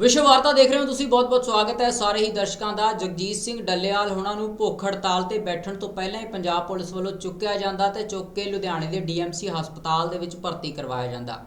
ਵਿਸ਼ਵ ਵਾਰਤਾ ਦੇਖ ਰਹੇ ਹੋ ਤੁਸੀਂ ਬਹੁਤ-ਬਹੁਤ ਸਵਾਗਤ ਹੈ ਸਾਰੇ ਹੀ ਦਰਸ਼ਕਾਂ ਦਾ। ਜਗਜੀਤ ਸਿੰਘ ਡੱਲੇਵਾਲ ਹੁਣਾਂ ਨੂੰ ਭੁੱਖ ਹੜਤਾਲ ਤੇ ਬੈਠਣ ਤੋਂ ਪਹਿਲਾਂ ਹੀ ਪੰਜਾਬ ਪੁਲਿਸ ਵੱਲੋਂ ਚੁੱਕਿਆ ਜਾਂਦਾ ਤੇ ਚੁੱਕ ਕੇ ਲੁਧਿਆਣੇ ਦੇ ਡੀਐਮਸੀ ਹਸਪਤਾਲ ਦੇ ਵਿੱਚ ਭਰਤੀ ਕਰਵਾਇਆ ਜਾਂਦਾ।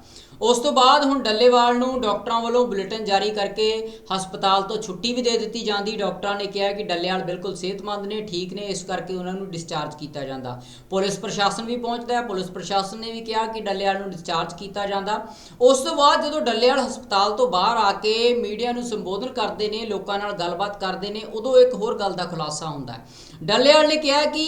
ਉਸ ਤੋਂ ਬਾਅਦ ਹੁਣ ਡੱਲੇਵਾਲ ਨੂੰ ਡਾਕਟਰਾਂ ਵੱਲੋਂ ਬੁਲੇਟਿਨ ਜਾਰੀ ਕਰਕੇ ਹਸਪਤਾਲ ਤੋਂ ਛੁੱਟੀ ਵੀ ਦੇ ਦਿੱਤੀ ਜਾਂਦੀ। ਡਾਕਟਰਾਂ ਨੇ ਕਿਹਾ ਕਿ ਡੱਲੇਵਾਲ ਬਿਲਕੁਲ ਸਿਹਤਮੰਦ ਨੇ, ਠੀਕ ਨੇ, ਇਸ ਕਰਕੇ ਉਹਨਾਂ ਨੂੰ ਡਿਸਚਾਰਜ ਕੀਤਾ ਜਾਂਦਾ। ਪੁਲਿਸ ਪ੍ਰਸ਼ਾਸਨ ਵੀ ਪਹੁੰਚਦਾ ਹੈ। ਪੁਲਿਸ ਪ੍ਰਸ਼ਾਸਨ ਨੇ ਵੀ ਕਿਹਾ ਕਿ ਡੱਲੇਵਾਲ ਨੂੰ ਡਿਸਚਾਰਜ ਕੀਤਾ ਜਾਂਦਾ। ਉਸ ਤੋਂ ਬਾਅਦ ਜਦੋਂ ਡੱਲੇਵਾਲ ਹਸਪਤਾਲ ਤੋਂ ਬਾਹਰ ਆ ਕੇ ਮੀਡੀਆ ਨੂੰ ਸੰਬੋਧਨ ਕਰਦੇ ਨੇ, ਲੋਕਾਂ ਨਾਲ ਗੱਲਬਾਤ ਕਰਦੇ ਨੇ, ਉਦੋਂ ਇੱਕ ਹੋਰ ਗੱਲ ਦਾ ਖੁਲਾਸਾ ਹੁੰਦਾ ਹੈ। ਡੱਲੇਵਾਲ ਨੇ ਕਿਹਾ ਕਿ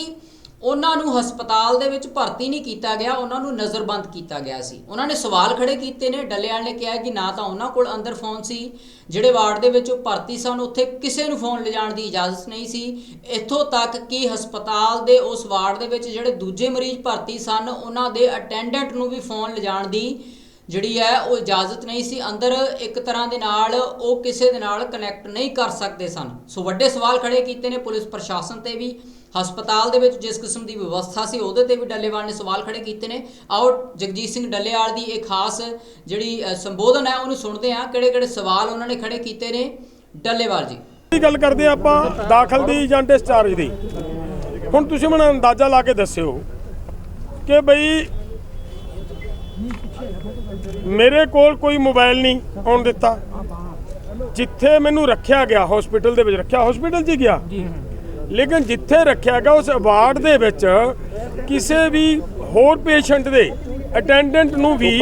ਉਹਨਾਂ ਨੂੰ ਹਸਪਤਾਲ ਦੇ ਵਿੱਚ ਭਰਤੀ ਨਹੀਂ ਕੀਤਾ ਗਿਆ, ਉਹਨਾਂ ਨੂੰ ਨਜ਼ਰਬੰਦ ਕੀਤਾ ਗਿਆ ਸੀ। ਉਹਨਾਂ ਨੇ ਸਵਾਲ ਖੜੇ ਕੀਤੇ ਨੇ ਡੱਲੇਵਾਲ ਨੇ ਕਿਹਾ ਕਿ ਨਾ ਤਾਂ ਉਹਨਾਂ ਕੋਲ ਅੰਦਰ ਫੋਨ ਸੀ, ਜਿਹੜੇ ਵਾਰਡ ਦੇ ਵਿੱਚ ਉਹ ਭਰਤੀ ਸਨ, ਉੱਥੇ ਕਿਸੇ ਨੂੰ ਫੋਨ ਲਿਜਾਣ ਦੀ ਇਜਾਜ਼ਤ ਨਹੀਂ ਸੀ। ਇੱਥੋਂ ਤੱਕ ਕਿ ਹਸਪਤਾਲ ਦੇ ਉਸ ਵਾਰਡ ਦੇ ਵਿੱਚ ਜਿਹੜੇ ਦੂਜੇ ਮਰੀਜ਼ ਭਰਤੀ ਸਨ, ਉਹਨਾਂ ਦੇ ਅਟੈਂਡੈਂਟ ਨੂੰ ਵੀ ਫੋਨ ਲਿਜਾਣ ਦੀ ਜਿਹੜੀ ਹੈ ਉਹ ਇਜਾਜ਼ਤ ਨਹੀਂ ਸੀ। ਅੰਦਰ ਇੱਕ ਤਰ੍ਹਾਂ ਦੇ ਨਾਲ ਉਹ ਕਿਸੇ ਦੇ ਨਾਲ ਕਨੈਕਟ ਨਹੀਂ ਕਰ ਸਕਦੇ ਸਨ। ਸੋ ਵੱਡੇ ਸਵਾਲ ਖੜੇ ਕੀਤੇ ਨੇ ਪੁਲਿਸ ਪ੍ਰਸ਼ਾਸਨ ਤੇ ਵੀ। ਹਸਪਤਾਲ ਦੇ ਵਿੱਚ ਜਿਸ ਕਿਸਮ ਦੀ ਵਿਵਸਥਾ ਸੀ, ਉਹਦੇ ਤੇ ਵੀ ਡੱਲੇਵਾਲ ਨੇ ਸਵਾਲ ਖੜੇ ਕੀਤੇ ਨੇ। ਆਓ, ਜਗਜੀਤ ਸਿੰਘ ਡੱਲੇਵਾਲ ਦੀ ਇਹ ਖਾਸ ਜਿਹੜੀ ਸੰਬੋਧਨ ਹੈ, ਉਹਨੂੰ ਸੁਣਦੇ ਹਾਂ। ਕਿਹੜੇ ਕਿਹੜੇ ਸਵਾਲ ਉਹਨਾਂ ਨੇ ਖੜੇ ਕੀਤੇ ਨੇ? ਡੱਲੇਵਾਲ ਜੀ। ਦੀ ਗੱਲ ਕਰਦੇ ਹਾਂ ਆਪਾਂ ਦਾਖਲ ਦੀ ਜਾਂ ਡਿਸਚਾਰਜ ਦੀ। ਹੁਣ ਤੁਸੀਂ ਮੈਨੂੰ ਅੰਦਾਜ਼ਾ ਲਾ ਕੇ ਦੱਸਿਓ ਕਿ ਬਈ ਮੇਰੇ ਕੋਲ ਕੋਈ ਮੋਬਾਈਲ ਨਹੀਂ ਆਉਣ ਦਿੱਤਾ। ਜਿੱਥੇ ਮੈਨੂੰ ਰੱਖਿਆ ਗਿਆ ਹਸਪੀਟਲ ਦੇ ਵਿੱਚ ਰੱਖਿਆ ਹਸਪੀਟਲ 'ਚ ਹੀ ਗਿਆ। ਲੇਕਿਨ ਜਿੱਥੇ ਰੱਖਿਆ ਗਿਆ ਉਸ ਵਾਰਡ ਦੇ ਵਿੱਚ ਕਿਸੇ ਵੀ ਹੋਰ ਪੇਸ਼ੈਂਟ ਦੇ ਅਟੈਂਡੈਂਟ ਨੂੰ ਵੀ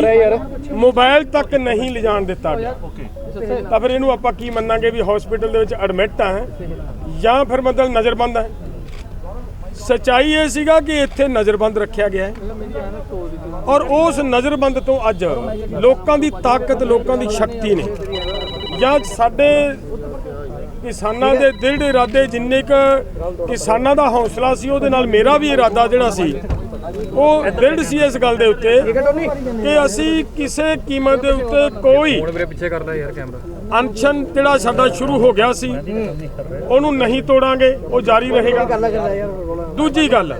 ਮੋਬਾਈਲ ਤੱਕ ਨਹੀਂ ਲਿਜਾਣ ਦਿੱਤਾ ਗਿਆ। ਤਾਂ ਫਿਰ ਇਹਨੂੰ ਆਪਾਂ ਕੀ ਮੰਨਾਂਗੇ ਵੀ ਹਸਪੀਟਲ ਦੇ ਵਿੱਚ ਐਡਮਿਟ ਆ ਜਾਂ ਫਿਰ ਮਤਲਬ ਨਜ਼ਰਬੰਦ ਹੈ ਸਚਾਈ ਇਹ ਸੀਗਾ ਕਿ ਇੱਥੇ ਨਜ਼ਰਬੰਦ ਰੱਖਿਆ ਗਿਆ ਹੈ। ਔਰ ਉਸ ਨਜ਼ਰਬੰਦ ਤੋਂ ਅੱਜ ਲੋਕਾਂ ਦੀ ਤਾਕਤ, ਲੋਕਾਂ ਦੀ ਸ਼ਕਤੀ ਨੇ। ਜਾਂ ਸਾਡੇ ਕਿਸਾਨਾਂ ਦੇ ਦਿਲ ਦੇ ਇਰਾਦੇ ਜਿੰਨੇ ਕ ਕਿਸਾਨਾਂ ਦਾ ਹੌਸਲਾ ਸੀ, ਉਹਦੇ ਨਾਲ ਮੇਰਾ ਵੀ ਇਰਾਦਾ ਜਿਹੜਾ ਸੀ, ਉਹ ਦ੍ਰਿੜ ਸੀ ਇਸ ਗੱਲ ਦੇ ਉੱਤੇ ਕਿ ਅਸੀਂ ਕਿਸੇ ਕੀਮਤ ਦੇ ਉੱਤੇ ਕੋਈ ਹੁਣ ਅਨਸ਼ਨ ਜਿਹੜਾ ਸਾਡਾ ਸ਼ੁਰੂ ਹੋ ਗਿਆ ਸੀ, ਉਹਨੂੰ ਨਹੀਂ ਤੋੜਾਂਗੇ, ਉਹ ਜਾਰੀ ਰਹੇਗਾ। ਦੂਜੀ ਗੱਲ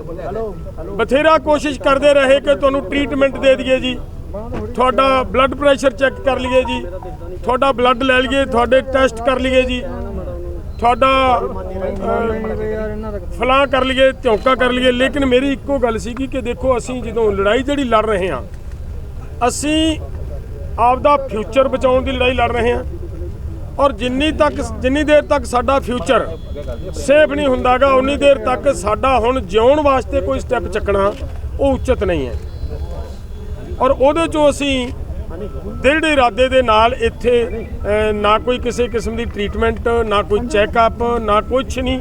ਬਥੇਰਾ ਕੋਸ਼ਿਸ਼ ਕਰਦੇ ਰਹੇ ਕਿ ਤੁਹਾਨੂੰ ਟ੍ਰੀਟਮੈਂਟ ਦੇ ਦਈਏ ਜੀ। ਤੁਹਾਡਾ ਬਲੱਡ ਪ੍ਰੈਸ਼ਰ ਚੈੱਕ ਕਰ ਲਈਏ ਜੀ। ਤੁਹਾਡਾ ਬਲੱਡ ਲੈ ਲਈਏ ਤੁਹਾਡੇ ਟੈਸਟ ਕਰ ਲਈਏ ਜੀ। ਤੁਹਾਡਾ ਅਹ, ਫਲਾਂ ਕਰ ਲਈਏ ਧੌਂਕਾ ਕਰ ਲਈਏ। ਲੇਕਿਨ ਮੇਰੀ ਇੱਕੋ ਗੱਲ ਸੀਗੀ ਕਿ ਦੇਖੋ ਅਸੀਂ ਜਦੋਂ ਲੜਾਈ ਜਿਹੜੀ ਲੜ ਰਹੇ ਹਾਂ ਅਸੀਂ ਆਪਦਾ ਫਿਊਚਰ ਬਚਾਉਣ ਦੀ ਲੜਾਈ ਲੜ ਰਹੇ ਹਾਂ। ਔਰ ਜਿੰਨੀ ਤੱਕ, ਜਿੰਨੀ ਦੇਰ ਤੱਕ ਸਾਡਾ ਫਿਊਚਰ ਸੇਫ ਨਹੀਂ ਹੁੰਦਾਗਾ, ਉਨੀ ਦੇਰ ਤੱਕ ਸਾਡਾ ਹੁਣ ਜਿਉਣ ਵਾਸਤੇ ਕੋਈ ਸਟੈਪ ਚੱਕਣਾ ਉਹ ਉਚਿਤ ਨਹੀਂ ਹੈ। ਔਰ ਉਹਦੇ ਚੋਂ ਅਸੀਂ ਦ੍ਰਿੜ ਇਰਾਦੇ ਦੇ ਨਾਲ ਇੱਥੇ ਨਾ ਕੋਈ ਕਿਸੇ ਕਿਸਮ ਦੀ ਟ੍ਰੀਟਮੈਂਟ, ਨਾ ਕੋਈ ਚੈੱਕਅਪ, ਨਾ ਕੁਛ ਨਹੀਂ।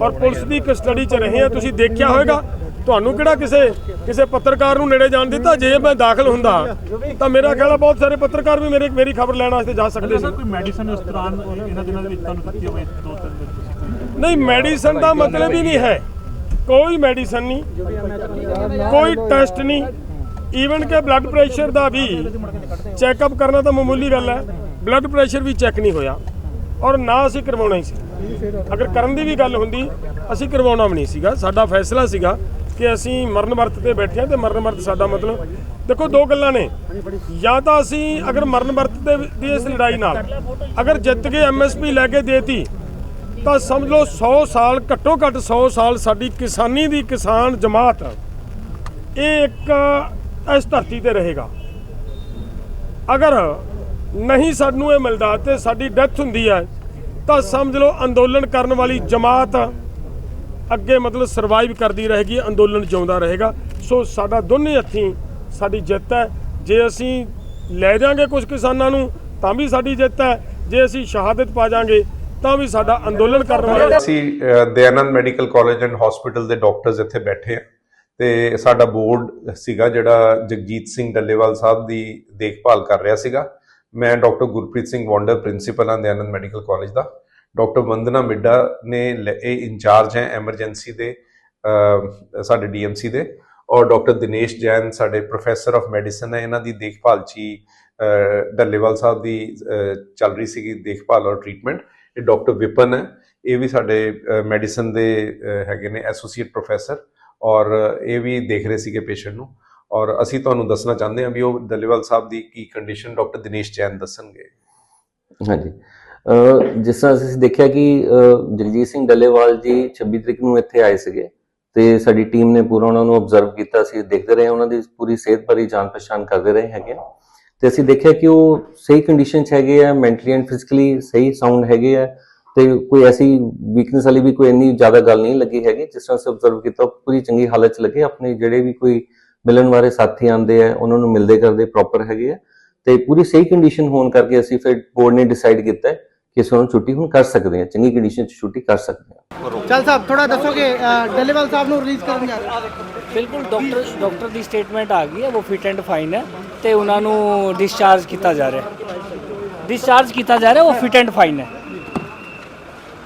ਔਰ ਪੁਲਿਸ ਦੀ ਕਸਟਡੀ 'ਚ ਰਹੇ ਆ ਤੁਸੀਂ ਦੇਖਿਆ ਹੋਵੇਗਾ ਤੁਹਾਨੂੰ ਕਿਹੜਾ ਕਿਸੇ ਕਿਸੇ ਪੱਤਰਕਾਰ ਨੂੰ ਨੇੜੇ ਜਾਣ ਦਿੱਤਾ ਜੇ ਮੈਂ ਦਾਖਲ ਹੁੰਦਾ ਤਾਂ ਮੇਰਾ ਖਿਆਲ ਹੈ ਬਹੁਤ ਸਾਰੇ ਪੱਤਰਕਾਰ ਵੀ ਮੇਰੇ ਮੇਰੀ ਖਬਰ ਲੈਣ ਵਾਸਤੇ ਜਾ ਸਕਦੇ ਸੀ। ਕੋਈ ਮੈਡੀਸਨ ਉਸ ਦੌਰਾਨ ਇਹਨਾਂ ਦਿਨਾਂ ਦੇ ਵਿੱਚ ਤੁਹਾਨੂੰ ਦਿੱਤੀ ਹੋਵੇ ਦੋ ਤਿੰਨ ਦਿਨ ਤੁਸੀਂ ਨਹੀਂ ਮੈਡੀਸਨ ਦਾ ਮਤਲਬ ਹੀ ਨਹੀਂ ਹੈ। ਕੋਈ ਮੈਡੀਸਨ ਨਹੀਂ ਕੋਈ ਟੈਸਟ ਨਹੀਂ ਈਵਨ ਕਿ ਬਲੱਡ ਪ੍ਰੈਸ਼ਰ ਦਾ ਵੀ ਚੈੱਕਅਪ ਕਰਨਾ ਤਾਂ ਮਾਮੂਲੀ ਗੱਲ ਹੈ ਬਲੱਡ ਪ੍ਰੈਸ਼ਰ ਵੀ ਚੈੱਕ ਨਹੀਂ ਹੋਇਆ ਔਰ ਨਾ ਅਸੀਂ ਕਰਵਾਉਣਾ ਹੀ ਸੀ। ਅਗਰ ਕਰਨ ਦੀ ਵੀ ਗੱਲ ਹੁੰਦੀ ਅਸੀਂ ਕਰਵਾਉਣਾ ਵੀ ਨਹੀਂ ਸੀਗਾ ਸਾਡਾ ਫੈਸਲਾ ਸੀਗਾ ਕਿ ਅਸੀਂ ਮਰਨ ਵਰਤ ਤੇ ਬੈਠੇ ਹਾਂ ਤੇ ਮਰਨ ਵਰਤ ਸਾਡਾ ਮਤਲਬ, ਦੇਖੋ ਦੋ ਗੱਲਾਂ ਨੇ। ਜਾਂ ਤਾਂ ਅਸੀਂ ਅਗਰ ਮਰਨ ਵਰਤ ਦੇ ਦੀ ਇਸ ਲੜਾਈ ਨਾਲ ਅਗਰ ਜਿੱਤ ਕੇ ਐਮਐਸਪੀ ਲੈ ਕੇ ਦੇਤੀ, ਤਾਂ ਸਮਝ ਲਓ 100 ਸਾਲ, ਘੱਟੋ ਘੱਟ 100 ਸਾਲ ਸਾਡੀ ਕਿਸਾਨੀ ਦੀ ਕਿਸਾਨ ਜਮਾਤ, ਇਹ ਇੱਕ ਇਸ ਧਰਤੀ ਤੇ ਰਹੇਗਾ। ਅਗਰ ਨਹੀਂ ਸਾਨੂੰ ਇਹ ਮਿਲਦਾ ਤੇ ਸਾਡੀ ਡੈਥ ਹੁੰਦੀ ਹੈ, ਤਾਂ ਸਮਝ ਲਓ ਅੰਦੋਲਨ ਕਰਨ ਵਾਲੀ ਜਮਾਤ ਅੱਗੇ ਮਤਲਬ ਸਰਵਾਈਵ ਕਰਦੀ ਰਹੇਗੀ ਅੰਦੋਲਨ ਜਿਉਂਦਾ ਰਹੇਗਾ। ਸੋ ਸਾਡਾ ਦੋਨੇ ਹੱਥੀਂ ਸਾਡੀ ਜਿੱਤ ਹੈ। ਜੇ ਅਸੀਂ ਲੈ ਜਾਾਂਗੇ ਕੁਝ ਕਿਸਾਨਾਂ ਨੂੰ ਤਾਂ ਵੀ ਸਾਡੀ ਜਿੱਤ ਹੈ। ਜੇ ਅਸੀਂ ਸ਼ਹਾਦਤ ਪਾ ਜਾਾਂਗੇ ਤਾਂ ਵੀ ਸਾਡਾ ਅੰਦੋਲਨ ਕਰਨ ਵਾਲੇ ਅਸੀਂ ਅ, ਮੈਡੀਕਲ ਕਾਲਜ ਐਂਡ ਹਸਪੀਟਲ ਦੇ ਡਾਕਟਰਸ ਇੱਥੇ ਬੈਠੇ ਆ ਤੇ ਸਾਡਾ ਬੋਰਡ ਸੀਗਾ ਜਿਹੜਾ ਜਗਜੀਤ ਸਿੰਘ ਡੱਲੇਵਾਲ ਸਾਹਿਬ ਦੀ ਦੇਖਭਾਲ ਕਰ ਰਿਹਾ ਸੀਗਾ। ਮੈਂ ਡਾਕਟਰ ਗੁਰਪ੍ਰੀਤ ਸਿੰਘ ਵਾਂਡਰ ਪ੍ਰਿੰਸੀਪਲ ਹਾਂ ਦਯਾਨੰਦ ਮੈਡੀਕਲ ਕਾਲਜ ਦਾ। ਡਾਕਟਰ ਵੰਦਨਾ ਮਿੱਡਾ ਨੇ ਲ- ਇਹ ਇੰਚਾਰਜ ਹੈ ਐਮਰਜੈਂਸੀ ਦੇ ਅ, ਸਾਡੇ ਡੀਐਮਸੀ ਦੇ ਔਰ ਡਾਕਟਰ ਦਿਨੇਸ਼ ਜੈਨ ਸਾਡੇ ਪ੍ਰੋਫੈਸਰ ਆਫ ਮੈਡੀਸਨ ਹੈ। ਇਹਨਾਂ ਦੀ ਦੇਖਭਾਲ 'ਚ ਹੀ ਡੱਲੇਵਾਲ ਸਾਹਿਬ ਦੀ ਚੱਲ ਰਹੀ ਸੀਗੀ ਦੇਖਭਾਲ ਔਰ ਟ੍ਰੀਟਮੈਂਟ। ਇਹ ਡਾਕਟਰ ਵਿਪਨ ਹੈ। ਇਹ ਵੀ ਸਾਡੇ ਮੈਡੀਸਨ ਦੇ ਹੈਗੇ ਨੇ ਐਸੋਸੀਏਟ ਪ੍ਰੋਫੈਸਰ ਔਰ ਇਹ ਵੀ ਦੇਖ ਰਹੇ ਸੀਗੇ ਪੇਸ਼ੈਂਟ ਨੂੰ। ਔਰ ਅਸੀਂ ਤੁਹਾਨੂੰ ਦੱਸਣਾ ਚਾਹੁੰਦੇ ਹਾਂ ਵੀ ਉਹ ਡੱਲੇਵਾਲ ਸਾਹਿਬ ਦੀ ਕੀ ਕੰਡੀਸ਼ਨ ਡਾਕਟਰ ਦਿਨੇਸ਼ ਜੈਨ ਦੱਸਣਗੇ। ਹਾਂਜੀ। ਜਿਸ ਤਰ੍ਹਾਂ ਅਸੀਂ ਦੇਖਿਆ ਕਿ ਜਗਜੀਤ ਸਿੰਘ ਡੱਲੇਵਾਲ ਜੀ 26 ਤਰੀਕ ਨੂੰ ਇੱਥੇ ਆਏ ਸੀਗੇ ਤੇ ਸਾਡੀ ਟੀਮ ਨੇ ਪੂਰਾ ਉਹਨਾਂ ਨੂੰ ਆਬਜ਼ਰਵ ਕੀਤਾ ਸੀ ਦੇਖਦੇ ਰਹੇ, ਉਹਨਾਂ ਦੀ ਪੂਰੀ ਸਿਹਤ ਬਾਰੇ ਜਾਣ ਪਛਾਣ ਕਰਦੇ ਰਹੇ ਹੈਗੇ ਆ। ਤੇ ਅਸੀਂ ਦੇਖਿਆ ਕਿ ਉਹ ਸਹੀ ਕੰਡੀਸ਼ਨ 'ਚ ਹੈਗੇ ਆ ਮੈਂਟਲੀ ਐਂਡ ਫਿਜ਼ੀਕਲੀ ਸਹੀ ਸਾਊਂਡ ਹੈਗੇ ਆ ਤੇ ਕੋਈ ਐਸੀ ਵੀਕਨੈਸ ਵਾਲੀ ਵੀ ਕੋਈ ਇੰਨੀ ਜ਼ਿਆਦਾ ਗੱਲ ਨਹੀਂ ਲੱਗੀ ਹੈਗੀ ਜਿਸ ਤਰ੍ਹਾਂ ਅਸੀਂ ਆਬਜ਼ਰਵ ਕੀਤਾ ਪੂਰੀ ਚੰਗੀ ਹਾਲਤ 'ਚ ਲੱਗੇ, ਆਪਣੇ ਜਿਹੜੇ ਵੀ ਕੋਈ ਮਿਲਣ ਵਾਲੇ ਸਾਥੀ ਆਂਦੇ ਆ, ਉਹਨਾਂ ਨੂੰ ਮਿਲਦੇ ਕਰਦੇ ਪ੍ਰੋਪਰ ਹੈਗੇ ਆ ਤੇ ਪੂਰੀ ਸਹੀ ਕੰਡੀਸ਼ਨ ਹੋਣ ਕਰਕੇ ਅਸੀਂ ਫਿਰ ਬੋਰਡ ਨੇ ਡਿਸਾਈਡ ਕੀਤਾ ਹੈ ਕਿ ਅਸੀਂ ਉਹਨੂੰ ਛੁੱਟੀ ਹੁਣ ਕਰ ਸਕਦੇ ਹਾਂ ਚੰਗੀ ਕੰਡੀਸ਼ਨ 'ਚ ਛੁੱਟੀ ਕਰ ਸਕਦੇ ਹਾਂ। ਚੱਲ ਸਾਹਿਬ ਥੋੜਾ ਦੱਸੋਗੇ ਡੱਲੇਵਾਲ ਸਾਹਿਬ ਨੂੰ ਰਿਲੀਜ਼ ਕਰਨ ਜਾ ਰਹੇ ਬਿਲਕੁਲ ਡਾਕਟਰ ਡਾਕਟਰ ਦੀ ਸਟੇਟਮੈਂਟ ਆ ਗਈ ਹੈ ਉਹ ਫਿਟ ਐਂਡ ਫਾਈਨ ਹੈ ਤੇ ਉਹਨਾਂ ਨੂੰ ਡਿਸਚਾਰਜ ਕੀਤਾ ਜਾ ਰਿਹਾ ਡਿਸਚਾਰਜ ਕੀਤਾ ਜਾ ਰਿਹਾ ਉਹ ਫਿਟ ਐਂਡ ਫਾਈਨ ਹੈ।